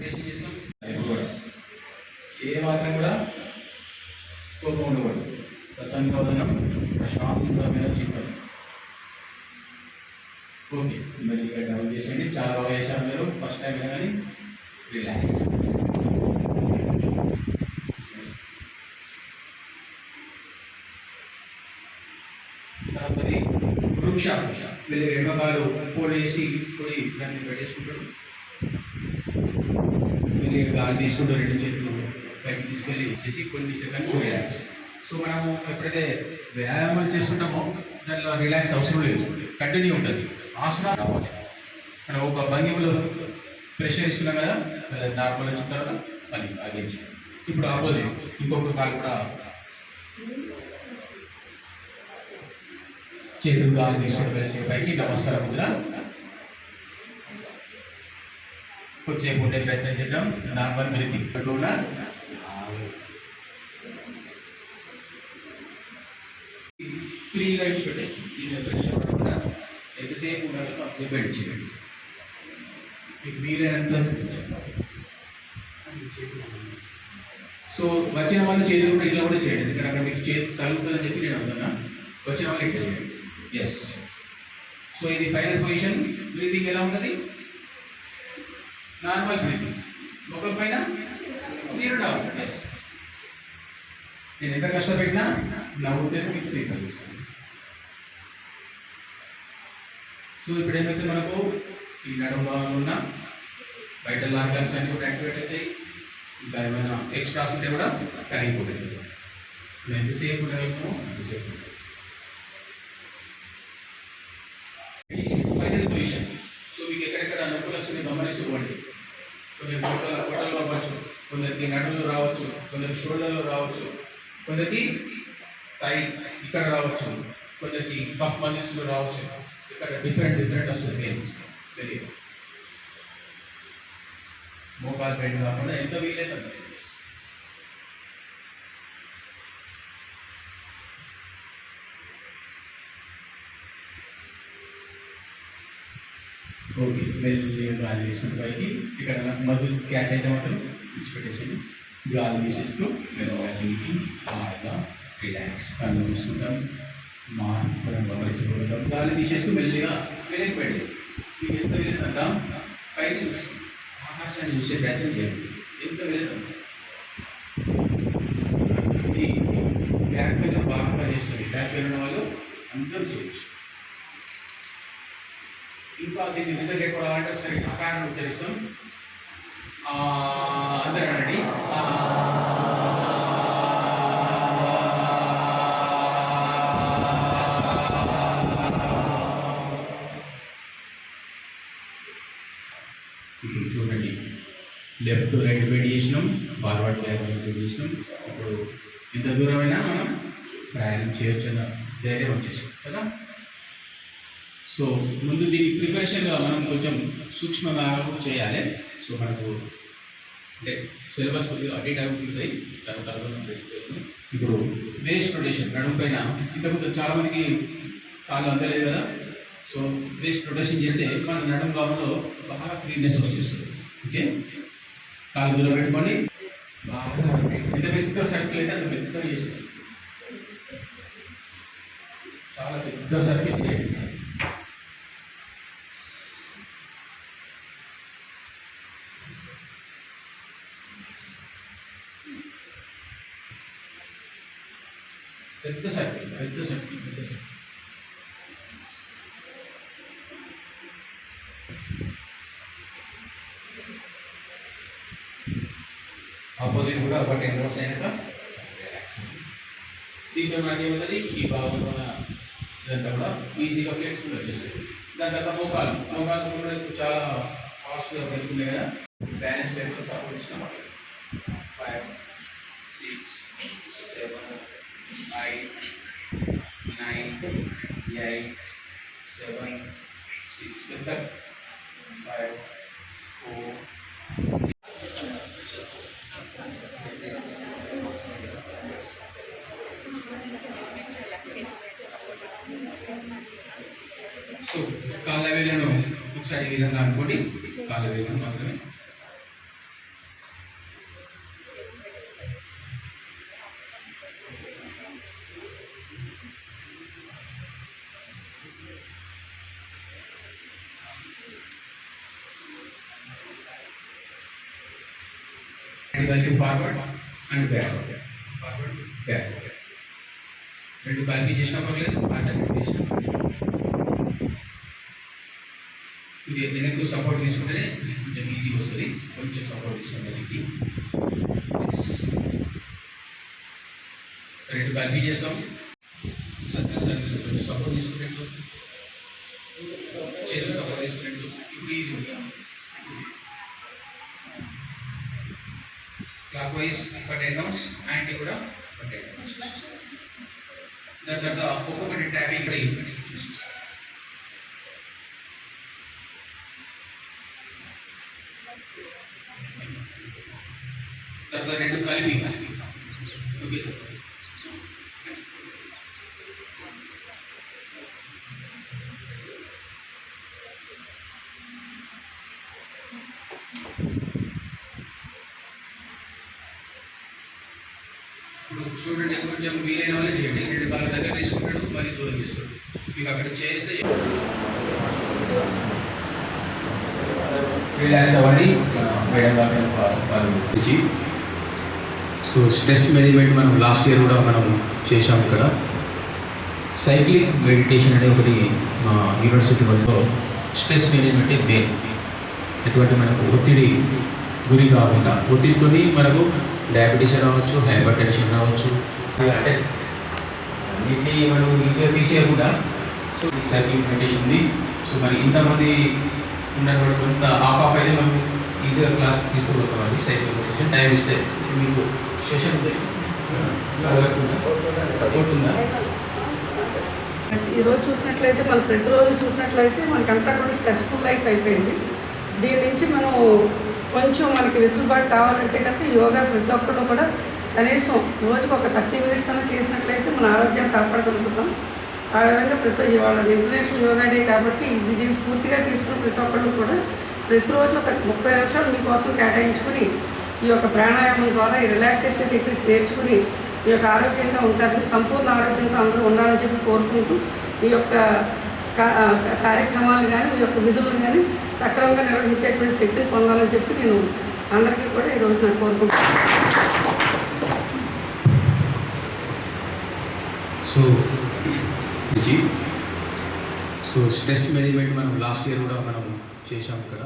Test చేస్తాం అది కూడా ఏ మాత్రం కూడా కోపం ఉండకూడదు. ప్రసన్నోదనం ప్రశాంతమైన చిత్తం ఓకే మరి ఇక్కడ డౌన్ చేసేయండి. చాలా బాగా చేశారు మీరు ఫస్ట్ టైం కానీ రిలాక్స్ తర్వాత వృక్ష వీళ్ళు రెండు కాలు ఫోల్డ్ చేసి కుడి దాన్ని పెట్టేసుకుంటాడు వీళ్ళు గాలి తీసుకుంటారు రెండు చేతులు పైకి తీసుకెళ్ళి చేసి కొన్ని సెకండ్స్ రిలాక్స్. సో మనము ఎప్పుడైతే వ్యాయామం చేస్తుంటామో దానిలో రిలాక్స్ అవసరం లేదు. కంటిన్యూ ఉంటుంది. ఆసనాలు రావాలి. మనం ఒక భంగిమలో ప్రెషర్ ఇస్తున్నాం కదా నార్మల్ వచ్చిన తర్వాత మళ్ళీ ఆగించి. ఇప్పుడు ఆపోలేదు ఇంకొక కాలు కూడా చేతులు గాలి తీసుకుంటూ పైకి నమస్కారం ముద్ర. కొద్దిసేపు ఉండే ప్రయత్నం చేద్దాం. Normal breathing. కూడా ఫ్రీగా ఇచ్చి పెట్టేసి ప్రెషర్ పడకుండా ఎంతసేపు ఉండాలో అంతసేపు ఇచ్చేయండి మీకు అంత సో వచ్చిన వాళ్ళు చేతులు కూడా ఇట్లా కూడా చేయండి. ఎందుకంటే అక్కడ మీకు చేతి తగులుతుందని చెప్పి నేను అనుకున్నా. వచ్చిన వాళ్ళు ఇట్లా చేయండి. ఎస్ సో ఇది ఫైనల్ పొజిషన్ బ్రీతింగ్ ఎలా ఉంటుంది? నార్మల్ బ్రీతింగ్ ముఖం పైన జీరో డౌన్ ఎస్ నేను ఎంత కష్టపెట్టినా నవ్వుతే మీకు స్వీకరిస్తాను సో ఇప్పుడు ఏమైతే మనకు ఈ నడుము భాగంలో ఉన్న బయట ఆర్గన్స్ అన్ని కూడా యాక్టివేట్ అవుతాయి. ఇంకా ఏమైనా ఎక్స్ట్రాస్ ఉంటే కూడా కరిగిపోతుంది ఇప్పుడు ఎంతసేపు ఉండగలుగుతామో ఎంతసేపు ఫైనల్ పొజిషన్ సో మీకు ఎక్కడెక్కడ నొప్పులు వస్తుంది గమనిస్తూ పోండి కొందరికి కోటల కోటలు రావచ్చు కొందరికి నడులు రావచ్చు కొందరికి షోల్డర్లో రావచ్చు కొందరికి టై ఇక్కడ రావచ్చు కొందరికి కప్ మజిల్స్లో రావచ్చు. ఇక్కడ డిఫరెంట్ డిఫరెంట్ వస్తుంది పెయిన్ తెలియదు. మోకాలు పెయిన్ కాకుండా ఎంత వీలైతే ఓకే. మెల్లిగా గాలి తీసుకుని పైకి ఇక్కడ మజిల్స్ క్యాచ్ అయితే మాత్రం విడిచిపెట్టేసి గాలి తీసేస్తూ మేము వాళ్ళకి బాగా రిలాక్స్ కళ్ళు చూసుకుంటాం మార్పులను గమనిస్తుంటాం గాలి తీసేస్తూ మెల్లిగా వెనక్కి పెట్టి మీకు ఎంత వెళ్ళేదంతా పైకి చూస్తాం. ఆకాశాన్ని చూసే ప్రయత్నం చేయండి. ఎంత వెళ్ళేదంత బ్యాక్ పెయిన్ బాగా పనిచేస్తుంది. బ్యాక్ పెయిన్ ఉన్న వాళ్ళు అందరూ చేయొచ్చు. ఇంకా దీన్ని రిజల్ట్ ఎక్కువ రావాలంటే ఒకసారి ఆకారం ఉచ్చరిస్తాం. ఆ, ఇప్పుడు చూడండి. లెఫ్ట్ రైట్ వెయిట్ చేసినాం. ఫార్వర్డ్ లెఫ్ట్ బెడ్ చేసినాం. ఇప్పుడు ఎంత దూరమైనా మనం ప్రయాణం చేయొచ్చు అన్న ధైర్యం వచ్చేసాం కదా? సో ముందు దీని ప్రిపరేషన్గా మనం కొంచెం సూక్ష్మంగా చేయాలి. సో మనకు అంటే సిలబస్ కొద్దిగా అటు ఇటు అవుతుంటాయి తర్వాత ఇప్పుడు వేస్ట్ రొటేషన్ నడుము పైన ఇంతకుముందు చాలా మందికి కాళ్ళు అందలేదు కదా. సో వేస్ట్ రొటేషన్ చేస్తే మన నడుము భాగంలో బాగా ఫ్రీనెస్ వచ్చేస్తుంది. ఓకే కాలు దూరం పెట్టుకోండి. బాగా ఎంత పెద్ద సర్కిల్ అయితే అంత పెద్ద చేసేస్తుంది. చాలా పెద్ద సర్కిల్ చేయండి. పెద్ద సర్కిల్ పెద్ద సర్కిల్ పెద్ద సర్కిల్ ఆపోజిట్ కూడా ఒక టెన్ మినిట్స్ అయినాక రిలాక్స్ దీంతో మనకి ఏమవుతుంది ఈ భాగంలో ఉన్న ఇదంతా కూడా ఈజీగా ఫ్లెక్సిబుల్ వచ్చేస్తుంది దాని తర్వాత మోకాలు మోకాలు కూడా ఇప్పుడు చాలా ఫాస్ట్గా వెళ్తున్నాయి కదా బ్యాలెన్స్ లేకపోతే సపోర్ట్ ఇచ్చిన five six seven eight nine eight seven six ఎంత ఫైవ్ ఫోర్ సో కాళ్ళ వేలను ఒకసారి ఈ విధంగా అనుకోండి. కాళ్ళ మాత్రమే కలిపి forward and back forward back రెండు కలిపి చేసినా పర్లేదు ఆల్టర్నేట్ చేసినా పర్లేదు. ఇది వెనక్కు సపోర్ట్ తీసుకుంటేనే కొంచెం ఈజీ వస్తుంది కొంచెం సపోర్ట్ తీసుకుంటే వెనక్కి Yes. రెండు కలిపి చేస్తాం సత్యం దానికి కొంచెం సపోర్ట్ తీసుకున్నట్టు చేతులు సపోర్ట్ తీసుకున్నట్టు ఇప్పుడు ఈజీ క్లాక్ వైజ్ ఒక టెన్ రౌండ్స్ యాంటీ కూడా ఒక టెన్ రౌండ్స్ దాని తర్వాత ఒక్కొక్కటి ట్యాబింగ్ కూడా ఇవ్వండి తర్వాత రెండు కలిపి ఓకే చూడండి కొంచెం వీలైన వాళ్ళే చేయండి. రెండు కాళ్ళ దగ్గర తీసుకుంటాడు మరీ దూరం చేస్తాడు. మీకు అక్కడ చేస్తే రిలాక్స్ అవ్వండి మేడం సో స్ట్రెస్ మేనేజ్మెంట్ మనం లాస్ట్ ఇయర్ కూడా మనం చేశాం ఇక్కడ. సైక్లింగ్ మెడిటేషన్ అనే ఒకటి మా యూనివర్సిటీ వరకు స్ట్రెస్ మేనేజ్మెంట్ మెయిన్ ఎటువంటి మనకు ఒత్తిడి గురి కాకుండా ఒత్తిడితోని మనకు డయాబెటీస్ రావచ్చు హైపర్ టెన్షన్ రావచ్చు. అంటే అన్నింటినీ మనం ఈజీగా తీసేయకుండా సో ఈ సైక్లిక్ ఉంది. సో మరి ఇంతమంది ఉన్నటువంటి కొంత ఆఫ్ అయితే మనం ఈజీగా క్లాస్ తీసుకోగలుగుతామండి సైక్లిక్ మెడిటేషన్ టైం ఇస్తే. మీకు సెషన్ ఉంది ఈరోజు చూసినట్లయితే మనం ప్రతిరోజు చూసినట్లయితే మనకంతా కూడా స్ట్రెస్ఫుల్ లైఫ్ అయిపోయింది. దీని నుంచి మనం కొంచెం మనకి వెసులుబాటు కావాలంటే కనుక యోగా ప్రతి ఒక్కరు కూడా కనీసం రోజుకు ఒక థర్టీ మినిట్స్ అన్న చేసినట్లయితే మన ఆరోగ్యం కాపాడగలుగుతాం. ఆ విధంగా ప్రతి ఇవాళ ఇంటర్నేషనల్ యోగా డే కాబట్టి ఇది దీన్ని స్ఫూర్తిగా తీసుకుని ప్రతి ఒక్కళ్ళు కూడా ప్రతిరోజు ఒక ముప్పై నిమిషాలు మీకోసం కేటాయించుకుని ఈ యొక్క ప్రాణాయామం ద్వారా ఈ రిలాక్సేషన్ టెక్నిక్స్ నేర్చుకుని మీ యొక్క ఆరోగ్యంగా ఉంటారని సంపూర్ణ ఆరోగ్యంతో అందరూ ఉండాలని చెప్పి కోరుకుంటూ ఈ యొక్క కార్యక్రమాలు కానీ మీ యొక్క విధులను కానీ సక్రమంగా నిర్వహించేటువంటి శక్తిని పొందాలని చెప్పి నేను అందరికీ కూడా ఈరోజు నేను కోరుకుంటున్నాను. సో సో స్ట్రెస్ మేనేజ్మెంట్ మనం లాస్ట్ ఇయర్ కూడా మనం చేశాం ఇక్కడ